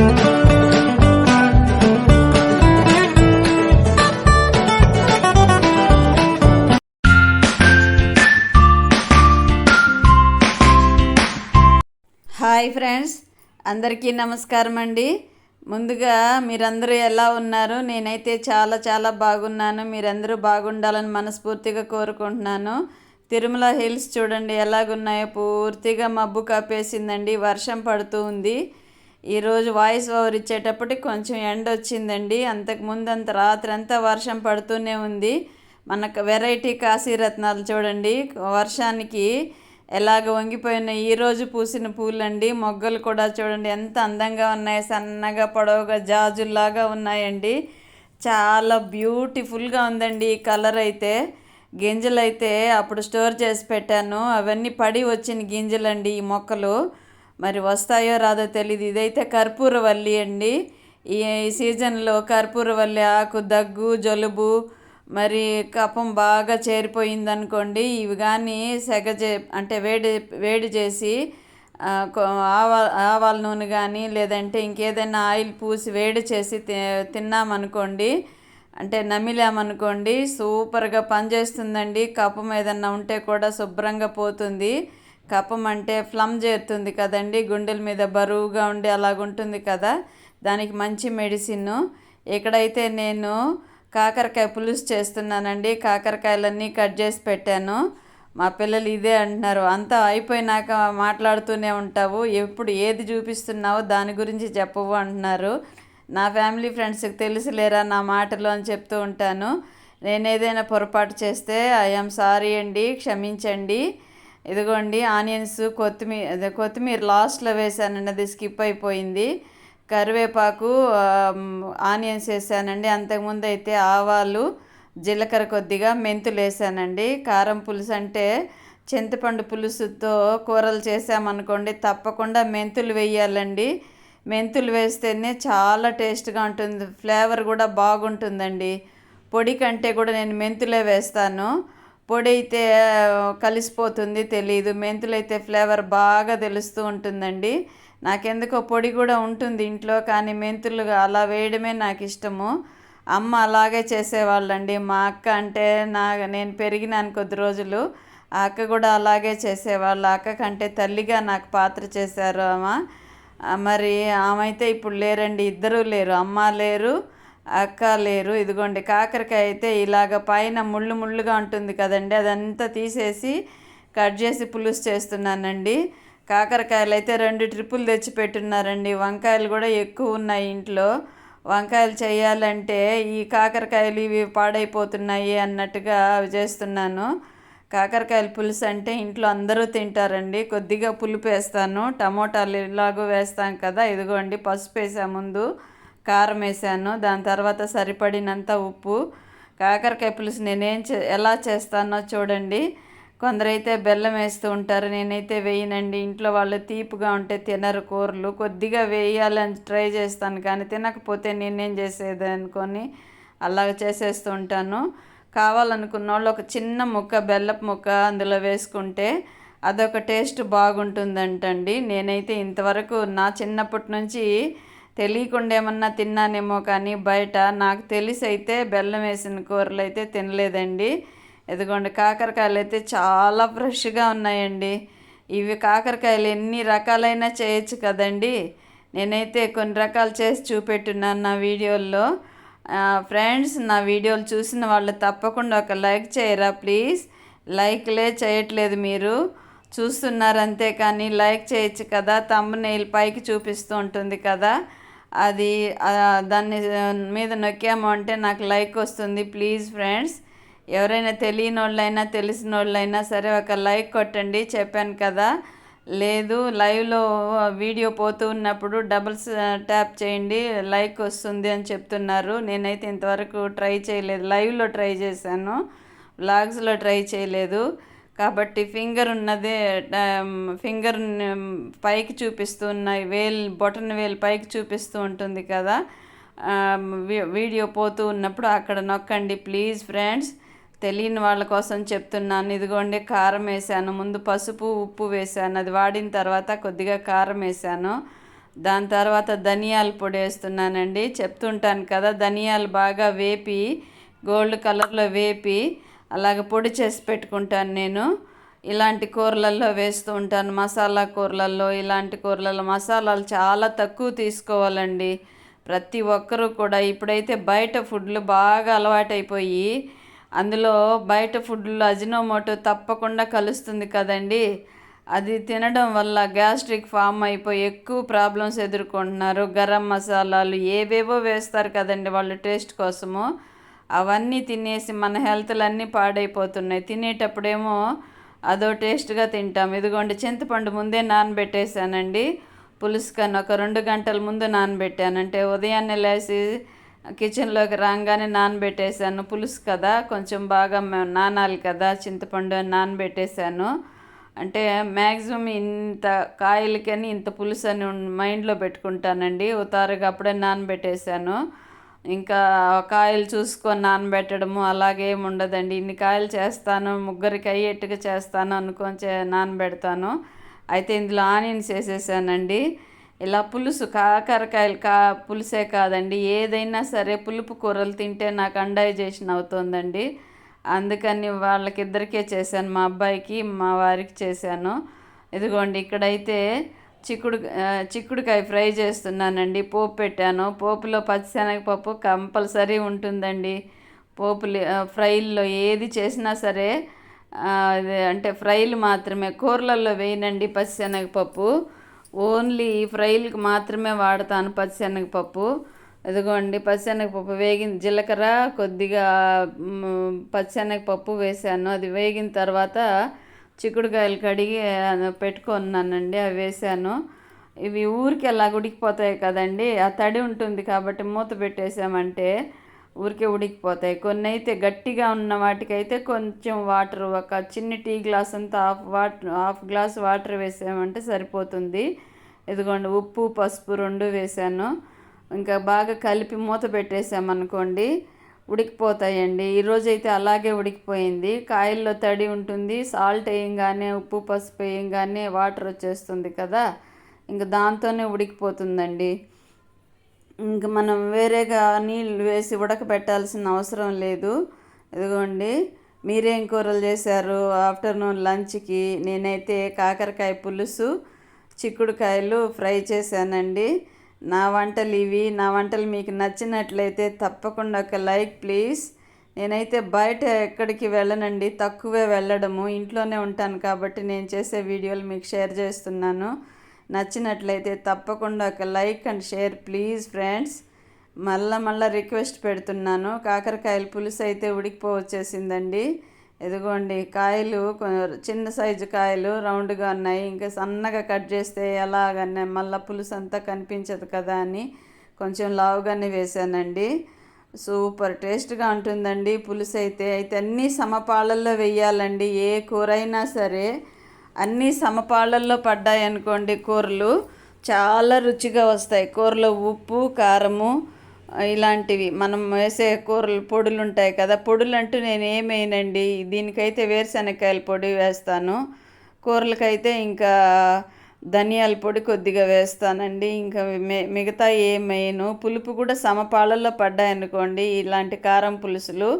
Hi friends అందరికీ నమస్కారం అండి. ముందుగా మీరందరూ ఎలా ఉన్నారు? నేనైతే చాలా చాలా బాగున్నాను. మీరందరూ బాగుండాలని మనస్ఫూర్తిగా కోరుకుంటున్నాను. తిరుమల హిల్స్ చూడండి ఎలాగున్నాయో పూర్తిగా మబ్బు కప్పేసిందండి వర్షం పడుతూ ఉంది. ఈరోజు వాయిస్ ఓవర్ ఇచ్చేటప్పటికి కొంచెం ఎండ వచ్చిందండి. అంతకుముందు అంత రాత్రి అంతా వర్షం పడుతూనే ఉంది. మనకు వెరైటీ కాశీరత్నాలు చూడండి. వర్షానికి ఎలాగ వంగిపోయిన ఈరోజు పూసిన పూలండి. మొగ్గలు కూడా చూడండి ఎంత అందంగా ఉన్నాయి. సన్నగా పొడవుగా జాజుల్లాగా ఉన్నాయండి. చాలా బ్యూటిఫుల్గా ఉందండి ఈ కలర్ అయితే. గింజలు అయితే అప్పుడు స్టోర్ చేసి పెట్టాను. అవన్నీ పడి వచ్చిన గింజలండి ఈ మొక్కలు. మరి వస్తాయో రాదో తెలియదు ఇదైతే కర్పూరవల్లి అండి. ఈ సీజన్లో కర్పూరవల్లి ఆకు దగ్గు జలుబు మరి కఫం బాగా చేరిపోయింది అనుకోండి ఇవి కానీ సెగ చే అంటే వేడి వేడి చేసి ఆవా ఆవాల నూనె కానీ లేదంటే ఇంకేదైనా ఆయిల్ పూసి వేడి చేసి తి తిన్నామనుకోండి అంటే నమిలామనుకోండి సూపర్గా పనిచేస్తుందండి. కఫం ఏదన్నా ఉంటే కూడా శుభ్రంగా పోతుంది. కపం అంటే ఫ్లమ్ చేరుతుంది కదండి. గుండెల మీద బరువుగా ఉండి అలాగుంటుంది కదా. దానికి మంచి మెడిసిన్. ఇక్కడైతే నేను కాకరకాయ పులుసు చేస్తున్నానండి కాకరకాయలన్నీ కట్ చేసి పెట్టాను. మా పిల్లలు ఇదే అంటున్నారు. అంతా అయిపోయినాక మాట్లాడుతూనే ఉంటావు. ఎప్పుడు ఏది చూపిస్తున్నావో దాని గురించి చెప్పవు అంటున్నారు. నా ఫ్యామిలీ ఫ్రెండ్స్కి తెలుసులేరా నా మాటలు అని చెప్తూ ఉంటాను. నేను ఏదైనా పొరపాటు చేస్తే ఐఎమ్ సారీ అండి క్షమించండి. ఇదిగోండి ఆనియన్స్ కొత్తిమీర అదే కొత్తిమీర లాస్ట్లో వేసానండి అది స్కిప్ అయిపోయింది. కరివేపాకు ఆనియన్స్ వేసానండి. అంతకుముందు అయితే ఆవాలు జీలకర్ర కొద్దిగా మెంతులు వేసానండి. కారం పులుసు అంటే చింతపండు పులుసుతో కూరలు చేసామనుకోండి తప్పకుండా మెంతులు వేయాలండి. మెంతులు వేస్తేనే చాలా టేస్ట్గా ఉంటుంది ఫ్లేవర్ కూడా బాగుంటుందండి. పొడి కంటే కూడా నేను మెంతులే వేస్తాను. పొడి అయితే కలిసిపోతుంది తెలియదు మెంతులు అయితే ఫ్లేవర్ బాగా తెలుస్తూ ఉంటుందండి. నాకెందుకో పొడి కూడా ఉంటుంది ఇంట్లో కానీ మెంతులు అలా వేయడమే నాకు ఇష్టము అమ్మ అలాగే చేసేవాళ్ళండి. మా అక్క అంటే నా నేను పెరిగినాను కొద్ది రోజులు ఆ అక్క కూడా అలాగే చేసేవాళ్ళు. అక్క కంటే తల్లిగా నాకు పాత్ర చేశారు ఆమె. మరి ఆమె అయితే ఇప్పుడు లేరండి ఇద్దరూ లేరు. అమ్మ లేరు అక్క లేరు. ఇదిగోండి కాకరకాయ అయితే ఇలాగ పైన ముళ్ళు ముళ్ళుగా ఉంటుంది కదండి అదంతా తీసేసి కట్ చేసి పులుసు చేస్తున్నానండి. కాకరకాయలు అయితే రెండు ట్రిప్పులు తెచ్చి పెట్టున్నారండి. వంకాయలు కూడా ఎక్కువ ఉన్నాయి ఇంట్లో. వంకాయలు చేయాలంటే ఈ కాకరకాయలు ఇవి పాడైపోతున్నాయి అన్నట్టుగా అవి చేస్తున్నాను. కాకరకాయల పులుసు అంటే ఇంట్లో అందరూ తింటారండి. కొద్దిగా పులుపు వేస్తాను టమోటాలు ఇలాగూ వేస్తాం కదా ఇదిగోండి పసుపు వేసా ముందు. కారం వేసాను. దాని తర్వాత సరిపడినంత ఉప్పు కాకరకాయ పులుసు నేనేం చే ఎలా చేస్తానో చూడండి. కొందరైతే బెల్లం వేస్తూ ఉంటారు. నేనైతే వేయనండి. ఇంట్లో వాళ్ళు తీపిగా ఉంటే తినరు కూరలు. కొద్దిగా వేయాలని ట్రై చేస్తాను కానీ తినకపోతే నేనేం చేసేది అనుకొని అలాగ చేసేస్తూ ఉంటాను. కావాలనుకున్న వాళ్ళు ఒక చిన్న ముక్క బెల్లపు ముక్క అందులో వేసుకుంటే అదొక టేస్ట్ బాగుంటుందంటండి. నేనైతే ఇంతవరకు నా చిన్నప్పటి నుంచి తెలియకుండా ఏమన్నా తిన్నానేమో కానీ బయట నాకు తెలిసి అయితే బెల్లం వేసిన కూరలు అయితే తినలేదండి. ఇదిగోండి కాకరకాయలు అయితే చాలా ఫ్రెష్గా ఉన్నాయండి. ఇవి కాకరకాయలు ఎన్ని రకాలైనా చేయొచ్చు కదండి. నేనైతే కొన్ని రకాలు చేసి చూపెట్టున్నాను నా వీడియోల్లో. ఫ్రెండ్స్ నా వీడియోలు చూసిన వాళ్ళు తప్పకుండా ఒక లైక్ చేయరా ప్లీజ్? లైక్లే చేయట్లేదు మీరు. చూస్తున్నారు అంతే కానీ లైక్ చేయొచ్చు కదా. తమ్ము నెయిల్ పైకి చూపిస్తూ ఉంటుంది కదా. అది దాన్ని మీద నొక్కాము అంటే నాకు లైక్ వస్తుంది. ప్లీజ్ ఫ్రెండ్స్ ఎవరైనా తెలియని వాళ్ళైనా తెలిసిన వాళ్ళైనా సరే ఒక లైక్ కొట్టండి. చెప్పాను కదా లేదు లైవ్లో వీడియో పోతూ ఉన్నప్పుడు డబుల్స్ ట్యాప్ చేయండి. లైక్ వస్తుంది అని చెప్తున్నారు. నేనైతే ఇంతవరకు ట్రై చేయలేదు. లైవ్లో ట్రై చేశాను. వ్లాగ్స్లో ట్రై చేయలేదు. కాబట్టి ఫింగర్ ఉన్నదే ఫింగర్ పైకి చూపిస్తున్న వేల్ బొటన్ వేలు పైకి చూపిస్తూ ఉంటుంది కదా. వీ- వీడియో పోతూ ఉన్నప్పుడు అక్కడ నొక్కండి ప్లీజ్ ఫ్రెండ్స్. తెలియని వాళ్ళ కోసం చెప్తున్నాను. ఇదిగోండి కారం వేసాను. ముందు పసుపు ఉప్పు వేసాను. అది వాడిన తర్వాత కొద్దిగా కారం వేసాను. దాని తర్వాత ధనియాల పొడి వేస్తున్నానండి. చెప్తుంటాను కదా ధనియాలు బాగా వేపి గోల్డ్ కలర్లో వేపి అలాగ పొడి చేసి పెట్టుకుంటాను నేను. ఇలాంటి కూరలలో వేస్తూ ఉంటాను మసాలా కూరలలో. ఇలాంటి కూరలలో మసాలాలు చాలా తక్కువ తీసుకోవాలండి. ప్రతి ఒక్కరూ కూడా ఇప్పుడైతే బయట ఫుడ్లు బాగా అలవాటైపోయి అందులో బయట ఫుడ్లు అజినోమోటో తప్పకుండా కలుస్తుంది కదండి. అది తినడం వల్ల గ్యాస్ట్రిక్ ఫామ్ అయిపోయి ఎక్కువ ప్రాబ్లమ్స్ ఎదుర్కొంటున్నారు. గరం మసాలాలు ఏవేవో వేస్తారు కదండి వాళ్ళు టేస్ట్ కోసము. అవన్నీ తినేసి మన హెల్త్లు అన్నీ పాడైపోతున్నాయి. తినేటప్పుడేమో అదో టేస్ట్గా తింటాం. ఇదిగోండి చింతపండు ముందే నానబెట్టేశానండి. పులుసు కన్నా ఒక రెండు గంటల ముందు నానబెట్టాను అంటే ఉదయాన్నే లేచి కిచెన్లోకి రాగానే నానబెట్టేశాను. పులుసు కదా కొంచెం బాగా నానాలి కదా చింతపండు అని నానబెట్టేశాను. అంటే మ్యాక్సిమం ఇంత కాయలకని ఇంత పులుసు అని మైండ్లో పెట్టుకుంటానండి. ఉతారుగా అప్పుడే నానబెట్టేశాను. ఇంకా కాయలు చూసుకొని నానబెట్టడము అలాగే ఉండదండి. ఇన్ని కాయలు చేస్తాను ముగ్గురికి అయ్యేట్టుగా చేస్తాను అనుకొని చే నానబెడతాను. అయితే ఇందులో ఆనియన్స్ వేసేసానండి. ఇలా పులుసు కాకరకాయలు కా పులుసే కాదండి. ఏదైనా సరే పులుపు కూరలు తింటే నాకు అండైజేషన్ అవుతుందండి. అందుకని వాళ్ళకిద్దరికే చేశాను. మా అబ్బాయికి మా వారికి చేశాను. ఇదిగోండి ఇక్కడైతే చిక్కుడు చిక్కుడుకాయ ఫ్రై చేస్తున్నానండి. పోపు పెట్టాను. పోపులో పచ్చిశనగపప్పు కంపల్సరీ ఉంటుందండి. పోపులు ఫ్రైల్లో ఏది చేసినా సరే అంటే ఫ్రైలు మాత్రమే. కూరలలో వేయనండి పచ్చిశనగపప్పు. ఓన్లీ ఈ ఫ్రైలకు మాత్రమే వాడతాను పచ్చిశనగపప్పు. ఇదిగోండి పచ్చిశనగపప్పు వేగిన జీలకర్ర కొద్దిగా పచ్చిశనగపప్పు వేసాను అది వేగిన తర్వాత చిక్కుడుకాయలు కడిగి పెట్టుకున్నానండి అవి వేసాను. ఇవి ఊరికి అలా ఉడికిపోతాయి కదండి. ఆ తడి ఉంటుంది కాబట్టి మూత పెట్టేసామంటే ఊరికే ఉడికిపోతాయి. కొన్ని అయితే గట్టిగా ఉన్న వాటికైతే కొంచెం వాటర్ ఒక చిన్న టీ గ్లాస్ అంతా half water half glass water వేసామంటే సరిపోతుంది. ఇదిగోండి ఉప్పు పసుపు రెండు వేసాను. ఇంకా బాగా కలిపి మూత పెట్టేసామనుకోండి ఉడికిపోతాయండి. ఈరోజైతే అలాగే ఉడికిపోయింది. కాయల్లో తడి ఉంటుంది. సాల్ట్ వేయంగానే ఉప్పు పసుపు వేయంగానే వాటర్ వచ్చేస్తుంది కదా. ఇంక దాంతోనే ఉడికిపోతుందండి. ఇంక మనం వేరేగా నీళ్ళు వేసి ఉడకబెట్టాల్సిన అవసరం లేదు. ఇదిగోండి. మీరేం కూరలు చేశారు? ఆఫ్టర్నూన్ లంచ్కి నేనైతే కాకరకాయ పులుసు చిక్కుడుకాయలు ఫ్రై చేశానండి. నా వంటలు ఇవి నా వంటలు మీకు నచ్చినట్లయితే తప్పకుండా ఒక లైక్ ప్లీజ్. నేనైతే బయట ఎక్కడికి వెళ్ళనండి తక్కువే వెళ్ళడము. ఇంట్లోనే ఉంటాను కాబట్టి నేను చేసే వీడియోలు మీకు షేర్ చేస్తున్నాను. నచ్చినట్లయితే తప్పకుండా ఒక like and share please friends. మళ్ళా మళ్ళీ రిక్వెస్ట్ పెడుతున్నాను. కాకరకాయల పులుసు అయితే ఉడికిపోవచ్చేసిందండి. ఇదిగోండి కాయలు చిన్న సైజు కాయలు రౌండ్గా ఉన్నాయి. ఇంకా సన్నగా కట్ చేస్తే ఎలాగనే మళ్ళీ పులుసు అంతా కనిపించదు కదా అని కొంచెం లావుగానే వేసానండి. సూపర్ టేస్ట్గా ఉంటుందండి పులుసు అయితే. అయితే అన్నీ సమపాళల్లో వేయాలండి ఏ కూర అయినా సరే అన్నీ సమపాళల్లో పడ్డాయి అనుకోండి కూరలు చాలా రుచిగా వస్తాయి. కూరలో ఉప్పు కారము ఇలాంటివి. మనం వేసే కూరలు పొడులు ఉంటాయి కదా పొడులు అంటూ నేను ఏమేనండి దీనికైతే వేరుశనగకాయల పొడి వేస్తాను. కూరలకైతే ఇంకా ధనియాల పొడి కొద్దిగా వేస్తానండి. ఇంకా మిగతా ఏమైను పులుపు కూడా సమపాళ్ళల్లో పడ్డాయనుకోండి ఇలాంటి కారం పులుసులు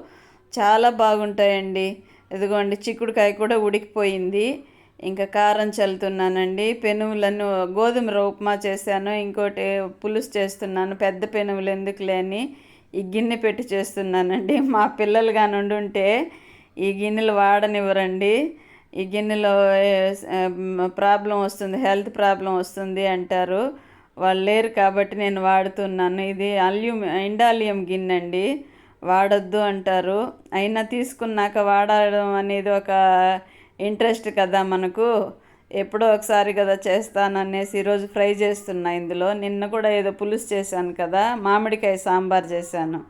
చాలా బాగుంటాయండి. ఇదిగోండి చిక్కుడుకాయ కూడా ఉడికిపోయింది. ఇంకా కారం చల్లుతున్నానండి. పెనుములను గోధుమ ఉప్మా చేశాను. ఇంకోటి పులుసు చేస్తున్నాను. పెద్ద పెనుములు ఎందుకు లేని ఈ గిన్నె పెట్టి చేస్తున్నానండి. మా పిల్లలు కానీ ఉండుంటే ఈ గిన్నెలు వాడనివ్వరండి. ఈ గిన్నెలో ప్రాబ్లం వస్తుంది. హెల్త్ ప్రాబ్లం వస్తుంది అంటారు. వాళ్ళు లేరు కాబట్టి నేను వాడుతున్నాను. ఇది అల్యూమ్ ఇండాలియం గిన్నె అండి వాడొద్దు అంటారు. అయినా తీసుకున్నాక వాడడం అనేది ఒక ఇంట్రెస్ట్ కదా మనకు? ఎప్పుడో ఒకసారి కదా చేస్తాననేసి ఈరోజు ఫ్రై చేస్తున్నా ఇందులో. నిన్న కూడా ఏదో పులుసు చేశాను కదా మామిడికాయ సాంబార్ చేశాను.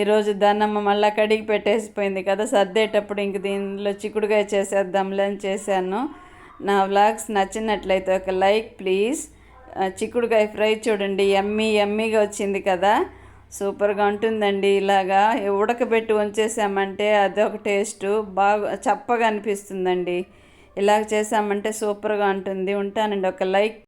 ఈరోజు దాన్నమ్మ మళ్ళీ కడిగి పెట్టేసిపోయింది కదా సర్దేటప్పుడు ఇంక దీనిలో చిక్కుడుకాయ చేసేద్దాంలే అని చేశాను. నా వ్లాగ్స్ నచ్చినట్లయితే ఒక లైక్ ప్లీజ్. చిక్కుడుకాయ ఫ్రై చూడండి ఎమ్మీ ఎమ్మీగా వచ్చింది కదా. సూపర్గా ఉంటుందండి ఇలాగా. ఉడకబెట్టి వంచేసామంటే అదొక టేస్ట్. బాగా చప్పగా అనిపిస్తుందండి. ఇలాగ చేసామంటే సూపర్గా ఉంటుంది. ఉంటానండి. ఒక లైక్